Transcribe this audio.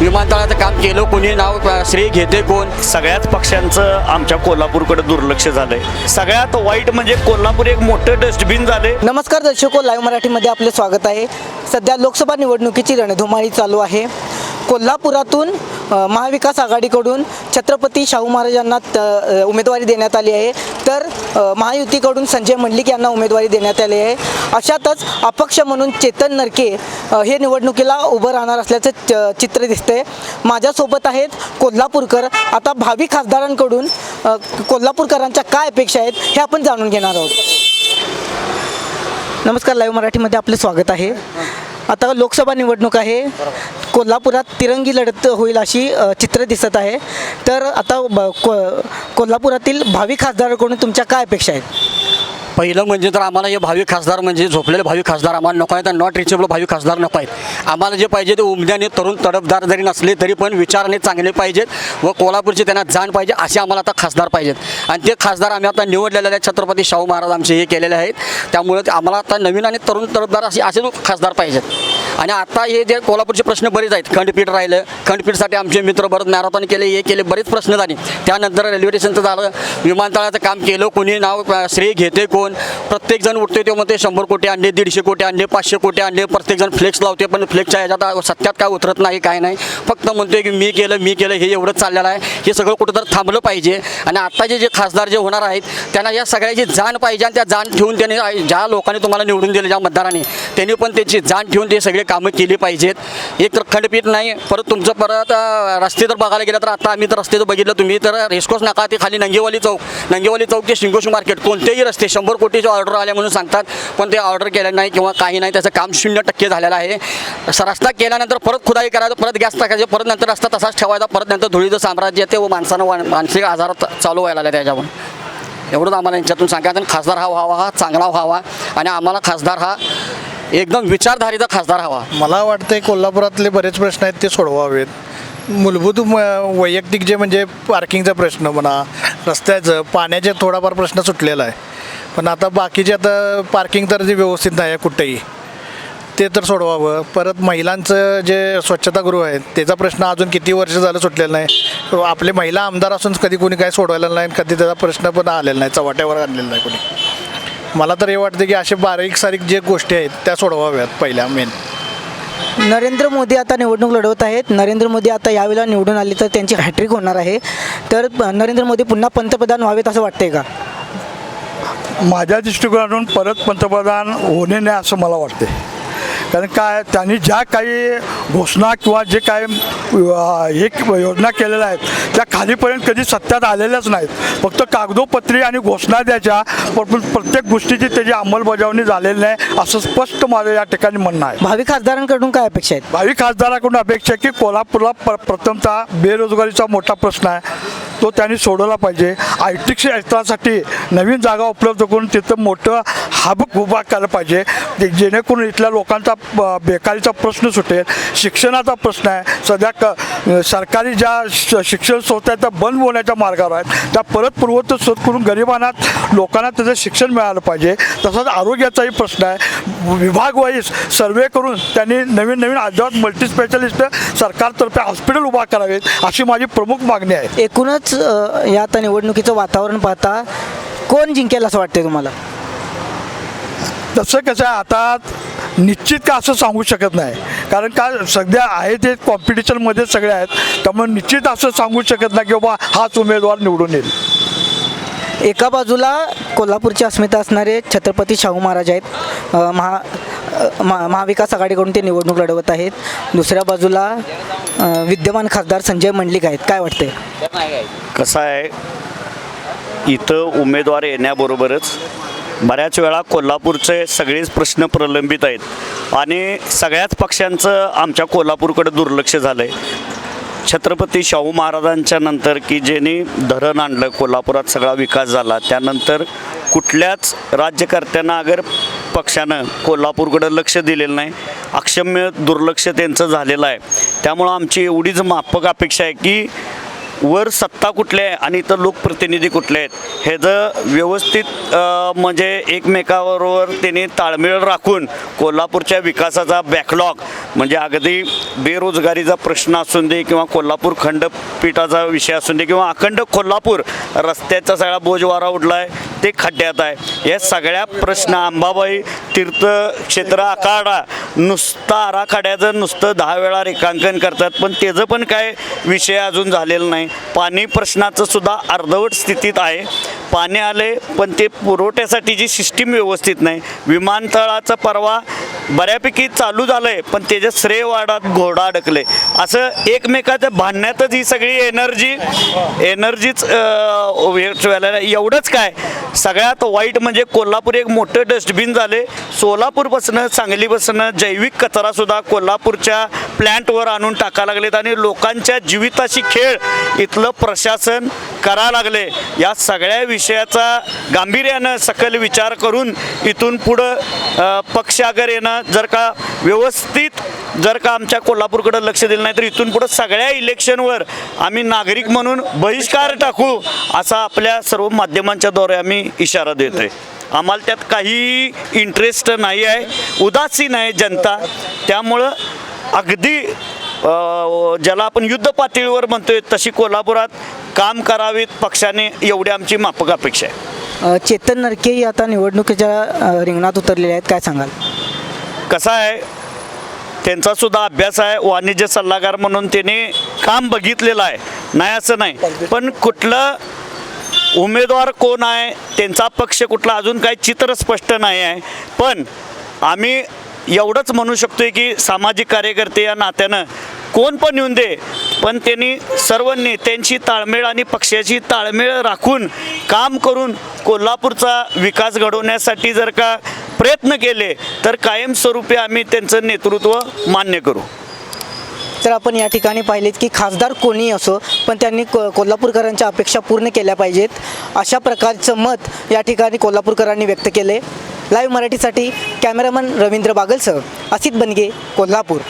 विमानतळाचं काम केलं कोणी नाव अ, श्रेय घेते कोण? सगळ्याच पक्षांचं आमच्या कोल्हापूरकडे दुर्लक्ष झालंय. सगळ्यात वाईट म्हणजे कोल्हापूर एक मोठं डस्टबिन झाले नमस्कार दर्शको लाईव्ह मराठीमध्ये आपले स्वागत आहे. सध्या लोकसभा निवडणुकीची रणधुमाळी चालू आहे. कोल्हापुरातून महाविकास आघाडीकडून छत्रपती शाहू महाराजांना त- उमेदवारी देण्यात आली आहे. तर महायुतीकडून संजय मंडलिक यांना उमेदवारी देण्यात आली आहे. अशातच अपक्ष म्हणून चेतन नरके हे निवडणुकीला उभं राहणार असल्याचं च- चित्र दिसतंय. माझ्यासोबत आहेत कोल्हापूरकर. आता भावी खासदारांकडून कोल्हापूरकरांच्या काय अपेक्षा आहेत हे आपण जाणून घेणार आहोत. नमस्कार लाईव्ह मराठीमध्ये आपले स्वागत आहे. आता लोकसभा निवडणूक आहे. कोल्हापुरात तिरंगी लढत होईल अशी चित्र दिसत आहे. तर आता ब- को- कोल्हापुरातील भावी खासदाराकडून तुमच्या काय अपेक्षा आहेत? पहिलं म्हणजे तर आम्हाला हे भावी खासदार म्हणजे झोपलेले भावी खासदार आम्हाला नको आहेत नॉट रिचेबल भावी खासदार नको आहेत. आम्हाला जे पाहिजे ते उमद्याने तरुण तडफदार जरी नसले तरी पण विचाराने चांगले पाहिजेत व कोल्हापूरचे त्यांना जाण पाहिजे असे आम्हाला आता खासदार पाहिजेत. आणि ते खासदार आम्ही आता निवडलेले आहेत छत्रपती शाहू महाराज आमचे हे केलेले आहेत. त्यामुळे आम्हाला आता नवीन आणि तरुण तडफदार असे असे खासदार पाहिजेत. आणि आता हे जे कोल्हापूरचे प्रश्न बरेच आहेत. खंडपीठ राहिलं. खंडपीठसाठी आमचे मित्र भरत मॅरेथॉन केले हे केले बरेच प्रश्न झाले. त्यानंतर रेल्वे स्टेशनचं झालं. विमानतळाचं काम केलं. कोणी नाव श्रेय घेते कोण? प्रत्येक जण उठते ते म्हणते शंभर कोटी आणले दीडशे कोटी आणले पाचशे कोटी आणले. प्रत्येक जण फ्लेक्स लावते पण फ्लेक्सच्या ह्याच्यात सत्यात काय उतरत नाही काय नाही. फक्त म्हणतोय की मी केलं मी केलं हे एवढंच चाललेलं आहे. हे सगळं कुठं तर थांबलं पाहिजे. आणि आत्ताचे जे खासदार जे होणार आहेत त्यांना या सगळ्याची जाण पाहिजे आणि त्या जाण ठेवून त्यांनी ज्या लोकांनी तुम्हाला निवडून दिले ज्या मतदारांनी त्यांनी पण त्याची जाण ठेवून ते सगळे कामं केली पाहिजेत. एक तर खंडपीठ नाही परत तुमचं परत रस्ते जर बघायला गेलं तर आता आम्ही तर रस्ते तर बघितलं तुम्ही तर रेस्कोस नाका ते खाली नंगेवाली चौक. नंगेवाली चौक ते शिंगोशी मार्केट. कोणतेही रस्ते शंभर कोटीचे ऑर्डर आल्या म्हणून सांगतात पण ते ऑर्डर केलं नाही किंवा काही नाही त्याचं काम शून्य टक्के झालेलं आहे. रस्ता केल्यानंतर परत खुदाई करायचं परत गॅस टाकायचं परत नंतर रस्ता तसाच ठेवायचा परत नंतर धुळीचं साम्राज्य ते व माणसानं मानसिक आजार चालू व्हायला लागला त्याच्यावर एवढंच आम्हाला यांच्यातून सांगायचं आणि खासदार हा व्हावा हा चांगला व्हावा. आणि आम्हाला खासदार हा एकदम विचारधारीचा खासदार हवा. मला वाटतंय कोल्हापुरातले बरेच प्रश्न आहेत ते सोडवावेत. मूलभूत म- वैयक्तिक जे म्हणजे पार्किंगचा प्रश्न म्हणा रस्त्याचं पाण्याचे थोडाफार प्रश्न सुटलेला आहे. पण आता बाकीचे आता पार्किंग तर जे व्यवस्थित नाही आहे कुठेही ते तर सोडवावं. परत महिलांचं जे स्वच्छतागृह आहे त्याचा प्रश्न अजून किती वर्ष झालं सुटलेला नाही. आपले महिला आमदार असून कधी कोणी काय सोडवायला नाही कधी त्याचा प्रश्न पण आलेला नाही चव्हाट्यावर आणलेला नाही कोणी. मला तर हे वाटतं की असे बारीक सारीक जे गोष्टी आहेत त्या सोडवाव्यात पहिल्या मेन नरेंद्र मोदी आता निवडणूक लढवत आहेत. नरेंद्र मोदी आता यावेळेला निवडून आले तर त्यांची हॅट्रिक होणार आहे. तर नरेंद्र मोदी पुन्हा पंतप्रधान व्हावेत असं वाटतंय का? माझ्या दृष्टिकोनातून परत पंतप्रधान होणे नाही असं मला वाटते कारण काय त्यांनी ज्या काही घोषणा किंवा जे काय हे योजना केलेल्या आहेत त्या खालीपर्यंत कधी सत्यात आलेल्याच नाहीत. फक्त कागदोपत्री आणि घोषणा द्यायच्या पण प्रत्येक गोष्टीची त्याची अंमलबजावणी झालेली नाही असं स्पष्ट माझं या ठिकाणी म्हणणं आहे. भावी खासदारांकडून काय अपेक्षा आहेत? भावी खासदाराकडून अपेक्षा आहे की कोल्हापूरला प्र प्रथमतः बेरोजगारीचा मोठा प्रश्न आहे. तो त्यांनी सोडवला पाहिजे. आय टी क्षेत्रासाठी नवीन जागा उपलब्ध करून तिथं मोठं हब उभा करायला पाहिजे. जेणेकरून इथल्या लोकांचा बेकारीचा प्रश्न सुटेल. शिक्षणाचा प्रश्न आहे. सध्या क सरकारी ज्या श- शिक्षण संस्था आहेत त्या बंद होण्याच्या मार्गावर आहेत. त्या परत पूर्वत शोध करून गरिबांना लोकांना त्याचं शिक्षण मिळालं पाहिजे. तसंच आरोग्याचाही प्रश्न आहे. विभाग वाईज सर्वे करून त्यांनी नवीन नवीन अद्यावत मल्टी स्पेशालिस्ट सरकारतर्फे हॉस्पिटल उभा करावेत अशी माझी प्रमुख मागणी आहे. एकूणच या आता निवडणुकीचं वातावरण पाहता कोण जिंकेल असं वाटतंय तुम्हाला? तसं कसं आहे आता निश्चित का असं सांगू शकत नाही. कारण का सध्या आहे ते कॉम्पिटिशनमध्ये सगळे आहेत त्यामुळे निश्चित असं सांगू शकत नाही की बाबा हाच उमेदवार निवडून येईल. एका बाजूला कोल्हापूरची अस्मिता असणारे छत्रपती शाहू महाराज आहेत. अ, महा अ, महा महाविकास आघाडीकडून ते निवडणूक लढवत आहेत. दुसऱ्या बाजूला अ, विद्यमान खासदार संजय मंडलिक आहेत. काय वाटतंय? कसं आहे इथं उमेदवार येण्याबरोबरच बऱ्याच वेळा कोल्हापूरचे सगळेच प्रश्न प्रलंबित आहेत. आणि सगळ्याच पक्षांचं आमच्या कोल्हापूरकडे दुर्लक्ष झालं आहे छत्रपती शाहू महाराजांच्या नंतर की ज्यांनी धरण आणलं कोल्हापुरात सगळा विकास झाला त्यानंतर कुठल्याच राज्यकर्त्यांना अगर पक्षानं कोल्हापूरकडे लक्ष दिलेलं नाही अक्षम्य दुर्लक्ष त्यांचं झालेलं आहे. त्यामुळं आमची एवढीच माफक अपेक्षा आहे की वर सत्ता कुठली आहे आणि इथं लोकप्रतिनिधी कुठले आहेत हे जर व्यवस्थित म्हणजे एकमेकाबरोबर त्यांनी ताळमेळ राखून कोल्हापूरच्या विकासाचा बॅकलॉग म्हणजे अगदी बेरोजगारीचा प्रश्न असून दे किंवा कोल्हापूर खंडपीठाचा विषय असून दे किंवा अखंड कोल्हापूर रस्त्याचा सगळा बोजवारा उडला आहे ते खड्ड्यात आहे. या सगळ्या प्रश्न अंबाबाई तीर्थक्षेत्र आखाडा. नुसता आराखड्याचं नुसतं दहा वेळा रेखांकन करतात पण त्याचं पण काय विषय अजून झालेला नाही. पाणी प्रश्नाचं सुद्धा अर्धवट स्थितीत आहे. पाणी आले पण ते पुरवठ्यासाठी जी सिस्टीम व्यवस्थित नाही. विमानतळाचा परवा बऱ्यापैकी चालू झालं आहे पण त्याच्या श्रेय वाढत घोडा अडकले. असं एकमेकाच्या भांडण्यातच ही सगळी एनर्जी एनर्जीच व्हायला एवढंच काय? सगळ्यात वाईट म्हणजे कोल्हापूर एक मोठं डस्टबिन झाले सोलापूरपासनं सांगलीपासनं जैविक कचरासुद्धा कोल्हापूरच्या प्लॅन्टवर आणून टाकायला लागलेत आणि लोकांच्या जीविताशी खेळ इथलं प्रशासन करा लागले. या सगळ्या विषयाचा गांभीर्यानं सकल विचार करून इथून पुढं अ, पक्ष येणं जर का व्यवस्थित जर का आमच्या कोल्हापूरकडे लक्ष दिलं नाही तर इथून पुढं सगळ्या इलेक्शनवर आम्ही नागरिक म्हणून बहिष्कार टाकू असा आपल्या सर्व माध्यमांच्या द्वारे आम्ही इशारा देतोय. आम्हाला त्यात काही इंटरेस्ट नाही आहे. उदासीन आहे जनता. त्यामुळं अगदी ज्याला आपण युद्ध पातळीवर म्हणतोय तशी कोल्हापुरात काम करावीत पक्षाने एवढी आमची माफक अपेक्षा आहे. चेतन नरकेही आता निवडणुकीच्या रिंगणात उतरलेले आहेत. काय सांगाल? कसा आहे? त्यांचा सुद्धा अभ्यास आहे. वाणिज्य सल्लागार म्हणून त्याने काम बघितलेलं आहे. नाही असं नाही. पण कुठलं उमेदवार कोण आहे त्यांचा पक्ष कुठला अजून काही चित्र स्पष्ट नाही आहे. पण आम्ही एवढंच म्हणू शकतोय की सामाजिक कार्यकर्ते या नात्यानं कोण पण येऊन दे पण त्यांनी सर्व नेत्यांची ताळमेळ आणि पक्षाची ताळमेळ राखून काम करून कोल्हापूरचा विकास घडवण्यासाठी जर का प्रयत्न केले तर कायमस्वरूपी आम्ही त्यांचं नेतृत्व मान्य करू. तर आपण या ठिकाणी पाहिलेत की खासदार कोणी असो पण त्यांनी को कोल्हापूरकरांच्या अपेक्षा पूर्ण केल्या पाहिजेत. अशा प्रकारचं मत या ठिकाणी कोल्हापूरकरांनी व्यक्त केले. लाईव्ह मराठीसाठी कॅमेरामन रवींद्र बागलसह असित बनगे कोल्हापूर.